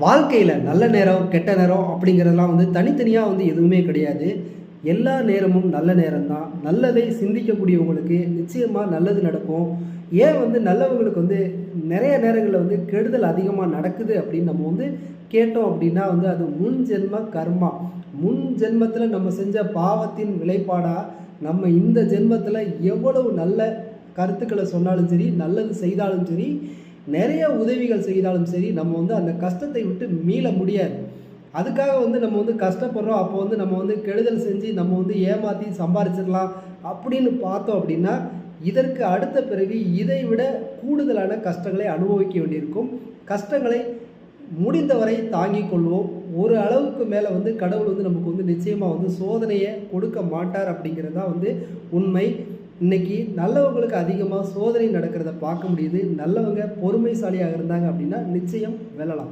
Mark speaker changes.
Speaker 1: வாழ்க்கையில் நல்ல நேரம் கெட்ட நேரம் அப்படிங்கிறதெல்லாம் வந்து தனித்தனியாக வந்து எதுவுமே கிடையாது. எல்லா நேரமும் நல்ல நேரம்தான். நல்லதை சிந்திக்கக்கூடியவங்களுக்கு நிச்சயமாக நல்லது நடக்கும். ஏன் வந்து நல்லவங்களுக்கு வந்து நிறைய நேரங்களில் வந்து கெடுதல் அதிகமாக நடக்குது அப்படின்னு நம்ம வந்து கேட்டோம் அப்படின்னா வந்து அது முன் ஜென்ம கர்மா. முன் ஜென்மத்தில் நம்ம செஞ்ச பாவத்தின் விளைப்பாடாக நம்ம இந்த ஜென்மத்தில் எவ்வளவு நல்ல கருத்துக்களை சொன்னாலும் சரி நல்லது செய்தாலும் சரி நிறைய உதவிகள் செய்தாலும் சரி நம்ம வந்து அந்த கஷ்டத்தை விட்டு மீள முடியாது. அதுக்காக வந்து நம்ம வந்து கஷ்டப்படுறோம். அப்போ வந்து நம்ம வந்து கெடுதல் செஞ்சு நம்ம வந்து ஏமாற்றி சம்பாரிச்சிடலாம் அப்படின்னு பார்த்தோம் அப்படின்னா இதற்கு அடுத்த பிறகு இதை விட கூடுதலான கஷ்டங்களை அனுபவிக்க வேண்டியிருக்கும். கஷ்டங்களை முடிந்தவரை தாங்கிக் கொள்வோம். ஒரு அளவுக்கு மேலே வந்து கடவுள் வந்து நமக்கு வந்து நிச்சயமாக வந்து சோதனையை கொடுக்க மாட்டார் அப்படிங்கிறது தான் வந்து உண்மை. இன்னைக்கு நல்லவங்களுக்கு அதிகமாக சோதனை நடக்கிறத பார்க்க முடியுது. நல்லவங்க பொறுமைசாலியாக இருந்தாங்க அப்படின்னா நிச்சயம் வெல்லலாம்.